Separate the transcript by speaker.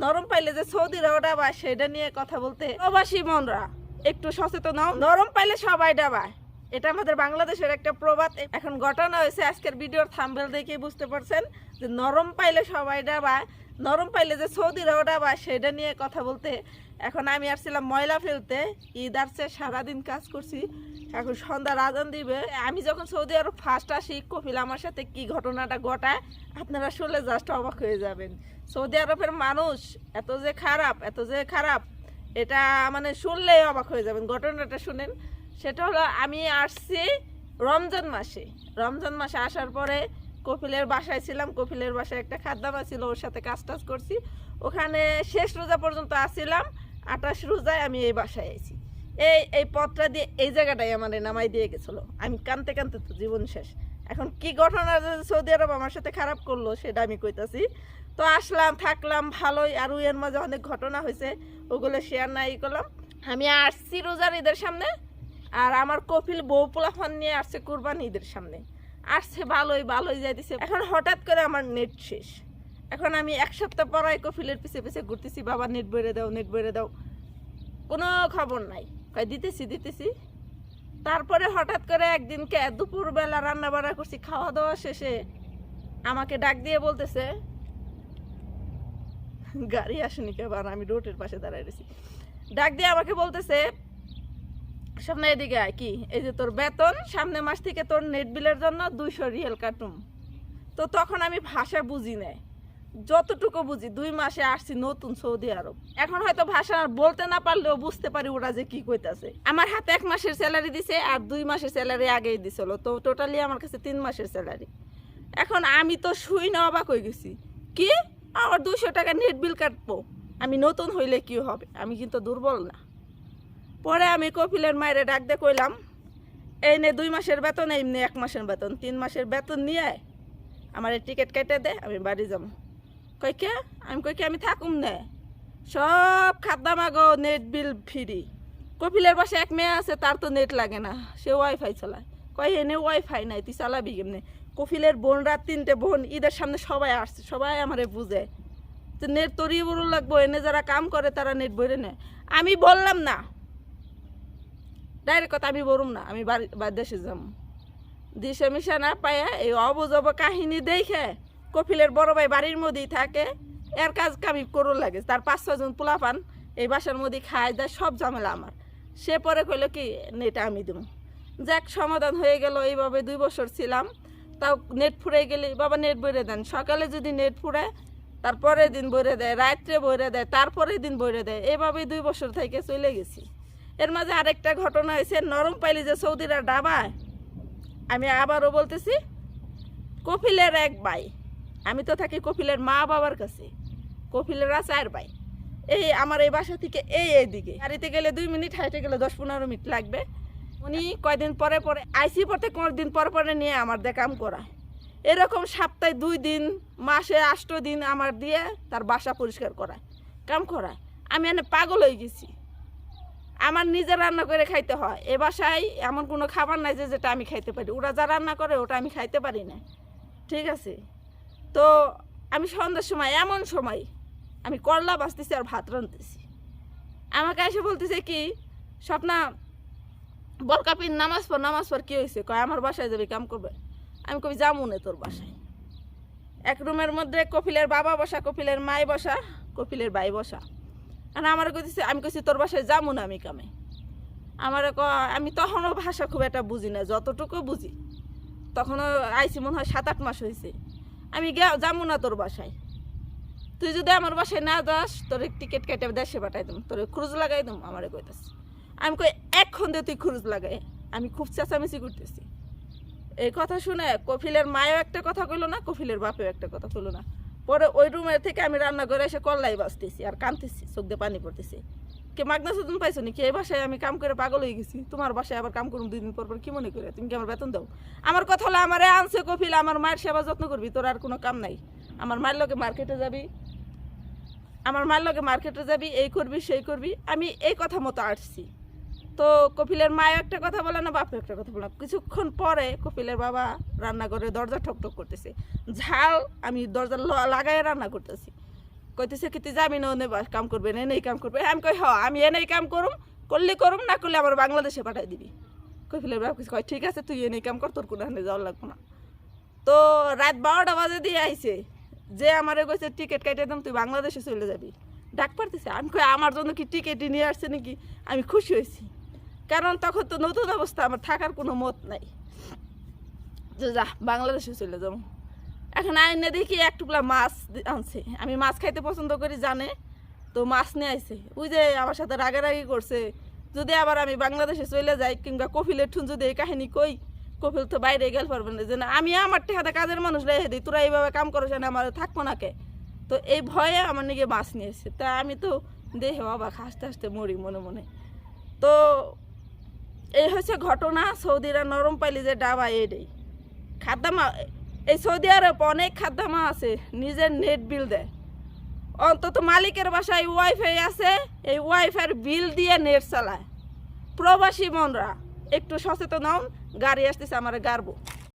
Speaker 1: নরম পাইলে যে সৌদিরা ডাবায় সেটা নিয়ে কথা বলতে। প্রবাসী মনরা, একটু সচেতন হও। নরম পাইলে সবাই ডাবায় এটা আমাদের বাংলাদেশের একটা প্রবাদ। এখন ঘটনা হয়েছে, আজকের ভিডিওর থাম্বেল দেখে বুঝতে পারছেন যে নরম পাইলে সবাই ডাবায় নরম পাইলে যে সৌদিরাও ডাবায় সেটা নিয়ে কথা বলতে। এখন আমি আসছিলাম ময়লা ফেলতে, ঈদ আসছে, সারাদিন কাজ করছি। এখন সন্ধ্যা রাজান দিবে। আমি যখন সৌদি আরব ফার্স্ট আসি, কপিল আমার সাথে কি ঘটনাটা ঘটায়, আপনারা শুনলে জাস্ট অবাক হয়ে যাবেন। সৌদি আরবের মানুষ এত যে খারাপ, এত যে খারাপ, এটা মানে শুনলেই অবাক হয়ে যাবেন। ঘটনাটা শুনেন। সেটা হলো, আমি আসছি রমজান মাসে। রমজান মাসে আসার পরে কপিলের বাসায় ছিলাম। কপিলের বাসায় একটা খাদ্যামা ছিল, ওর সাথে কাজ টাজ করছি। ওখানে শেষ রোজা পর্যন্ত আসছিলাম আঠাশ রোজায় আমি এই বাসায় আইছি। এই এই পথটা দিয়ে, এই জায়গাটাই আমার নামাই দিয়ে গেছিল। আমি কানতে কানতে তো জীবন শেষ। এখন কি ঘটনা সৌদি আরব আমার সাথে খারাপ করল, সেটা আমি কইতাছি। তো আসলাম, থাকলাম, ভালোই। আর এর মাঝে অনেক ঘটনা হয়েছে, ওগুলো শেয়ার নাই করলাম। আমি আসছি রোজার ঈদের সামনে, আর আমার কপিল বউ পোলাফান নিয়ে আসছে কুরবান ঈদের সামনে। আসছে ভালোই ভালোই যাইতেছে। এখন হঠাৎ করে আমার নেট শেষ। এখন আমি এক সপ্তাহ পরাই কপিলের পিছে পিছে ঘুরতেছি, বাবা নেট বেড়ে দাও নেট বেড়ে দাও। কোনো খবর নাই। কয়, দিতেছি দিতেছি। তারপরে হঠাৎ করে একদিনকে দুপুরবেলা রান্না বান্না করছি খাওয়া দাওয়া শেষে আমাকে ডাক দিয়ে বলতেছে, গাড়ি আসেনি কেবার আমি রোডের পাশে দাঁড়ায় রয়েছি। ডাক দিয়ে আমাকে বলতেছে, সামনে এদিকে আয়, কি? এই যে তোর বেতন, সামনে মাস থেকে তোর নেট বিলের জন্য দুইশো রিয়েল কাটুম। তো তখন আমি ভাষা বুঝি নাই। যতটুকু বুঝি, দুই মাসে আসছি নতুন সৌদি আরব। এখন হয়তো ভাষা আর বলতে না পারলেও বুঝতে পারি ওরা যে কি কইতাছে। আমার হাতে এক মাসের স্যালারি দিছে আর দুই মাসের স্যালারি আগেই দিছিল, তো টোটালি আমার কাছে তিন মাসের স্যালারি এখন আমি তো শুই না, অবাক হয়ে গেছি। কি? আমার দুশো টাকা নেট বিল কাটবো? আমি নতুন হইলে কি হবে? আমি কিন্তু দুর্বল না। পরে আমি কপিলের মায়ের ডাক দিয়ে কইলাম, এই নে দুই মাসের বেতন, এই নে এক মাসের বেতন। তিন মাসের বেতন নিয়ে। আমার টিকিট কেটে দে, আমি বাড়ি যাব। কই কে আমি কইকে আমি থাকুম নে। সব খাদ্যা মাগো নেট বিল ফ্রি কপিলের পাশে এক মেয়ে আছে, তার তো নেট লাগে না। সে ওয়াইফাই চালায়। কই এনে ওয়াইফাই নাই, তুই চালাবি কেমনে? কপিলের বোন রাত তিনটে বোন, ঈদের সামনে সবাই আসছে, সবাই আমারে বুঝে। তো নেট তরি বড় লাগবো, এনে যারা কাম করে, তারা নেট বইরে নেয়। আমি বললাম না। ডাইরেক্ট কথা, আমি বলুম না, আমি বাড়ি দেশে যাম। দিশে মিশা না পায়া এই অবজব কাহিনী দেখে কপিলের বড় ভাই বাড়ির মধ্যেই থাকে। এর কাজ কামি করুন লাগে। তার পাঁচ ছজন পোলাপান এই বাসার মধ্যে খায় দেয়, সব ঝামেলা আমার। সে পরে কইলো কি, নেট আমি দেবো। যাক, সমাধান হয়ে গেল, এইভাবে দুই বছর ছিলাম। তাও নেট ফুরে গেলে, বাবা নেট বইরে দেন। সকালে যদি নেট ফুরে, তারপরের দিন বইরে দেয়। রাত্রে বইরে দেয়, তারপরের দিন বইরে দেয়। এভাবেই দুই বছর থেকে চলে গেছি। এর মাঝে আরেকটা ঘটনা হয়েছে, নরম পাইলি যে সৌদিরা ডাবায়, আমি আবারও বলতেছি, কপিলের এক ভাই আমি তো থাকি কপিলের মা বাবার কাছে। কপিলের চার ভাই। এই আমার এই বাসা থেকে এই এইদিকে। গাড়িতে গেলে দুই মিনিট, হাইটে গেলে দশ পনেরো মিনিট লাগবে। উনি কয়দিন পরে পরে, আইসি পড়তে দিন পর পরে নিয়ে আমার দিয়ে কাম করায় এরকম সপ্তাহে দুই দিন, মাসে আষ্ট দিন আমার দিয়ে তার বাসা পরিষ্কার করা, কাম করা। আমি এনে পাগল হয়ে গেছি। আমার নিজে রান্না করে খাইতে হয়। এ বাসায় এমন কোনো খাবার নাই যে যেটা আমি খাইতে পারি। ওরা যা রান্না করে ওটা আমি খাইতে পারি না। ঠিক আছে? তো আমি সন্ধ্যার সময়, এমন সময় আমি করলা বাঁচতেছি আর ভাত রাঁধতেছি। আমাকে এসে বলতেছে কি, স্বপ্না বরকাপির নামাজ পর নামাজ পর কী হয়েছে? কয়, আমার বাসায় যাবি, কাম করবে। আমি কবি, যাব না তোর বাসায়। এক রুমের মধ্যে কপিলের বাবা বসা, কপিলের মাই বসা, কপিলের ভাই বসা। আর আমার কইতেছে, আমি কইছি, তোর বাসায় যাব না আমি কামে। আমার আমি তখনও ভাষা খুব একটা বুঝি না, যতটুকু বুঝি। তখনও আইসি মনে হয় সাত, আট মাস হয়েছে আমি যাব না তোর বাসায়। তুই যদি আমার বাসায় না যাস, তোর টিকিট কেটে দেশে পাঠাই দিম, তোর ক্রুজ লাগাই দিম, আমারে কইতাস আমি কই এক্ষণ দিয়ে তুই ক্রুজ লাগাই। আমি খুব চেঁচামেচি করতেছি। এই কথা শুনে কফিলের মায়ও একটা কথা কইলো না কফিলের বাপেও একটা কথা কইলো না। পরে ওই রুমের থেকে আমি রান্না করে এসে কল্লাই বাজতেছি আর কাঁদতেছি চোখ দিয়ে পানি পড়তেছি। কে মাগনা সুদন পাইছো নাকি? এই বাসায় আমি কাম করে পাগল হয়ে গেছি। তোমার বাসায় আবার কাম করুন দুই দিন পর পর, কি মনে করে? তুমি কি আমার বেতন দাও? আমার কথা হলো, আমারে আনছে কফিল, আমার মায়ের সেবা যত্ন করবি, তোর আর কোনো কাম নাই। আমার মায়ের লোকে মার্কেটে যাবি, আমার মায়ের লোকে মার্কেটে যাবি, এই করবি, সেই করবি, আমি এই কথা মতো আসছি। তো কপিলের মায়ের একটা কথা বলে না বাপে একটা কথা বলে না। কিছুক্ষণ পরে কপিলের বাবা রান্নাঘরে দরজা ঠক ঠক করতেছে। ঝাল, আমি দরজা ল- লাগায় রান্না করতেছি। কইতেছে কি যাবি না বাস কাম করবে, না এনেই কাম করবে। আমি কই, হ, আমি এনেই কাম করুম, করলে করুম, না করলে আমার বাংলাদেশে পাঠাই দিবি। কই ফেলে কয় ঠিক আছে, তুই এনেই কাম কর, তোর কোনো হানে যাওয়ার লাগবো না। তো রাত বারোটা বাজে দিয়ে আইছে। যে আমারে কইছে, টিকিট কাটে দাম তুই বাংলাদেশে চলে যাবি। ডাক পারতেছে। আমি কই, আমার জন্য কি টিকিটই নিয়ে আসছে নাকি? আমি খুশি হয়েছি। কারণ তখন তো নতুন অবস্থা, আমার থাকার কোনো মত নাই। যা, বাংলাদেশে চলে যাব। এখন আইনে দেখি এক টুকরা মাছ আনছে। আমি মাছ খাইতে পছন্দ করি, জানে। তো মাছ নিয়ে আইছে। ওই যে আমার সাথে রাগারাগি করছে। যদি আবার আমি বাংলাদেশে চলে যাই, কিংবা কফিলের ঠুন যদি এই কাহিনী কই কফিল তো বাইরে গেল পারবে না। যে না, আমি আমার টেহাতে কাজের মানুষ রেখে দিই, তোরা এইভাবে কাম করো না আমার থাকব না কে? তো এই ভয়ে আমার নিকে মাছ নিয়ে এসছে তা আমি তো দেখে বাবা হাসতে হাসতে মরি মনে মনে। তো এই হচ্ছে ঘটনা সৌদিরা নরম পাইলি যে ডাবা এটাই খাদ্দামা এই সৌদি আরব অনেক খাদ্যামা আছে, নিজের নেট বিল দেয়। অন্তত মালিকের বাসায় ওয়াইফাই আছে, এই ওয়াইফাইয়ের বিল দিয়ে নেট চালায়। প্রবাসী মনরা, একটু সচেতন হন গাড়ি আসতেছে, আমার গাড়বো।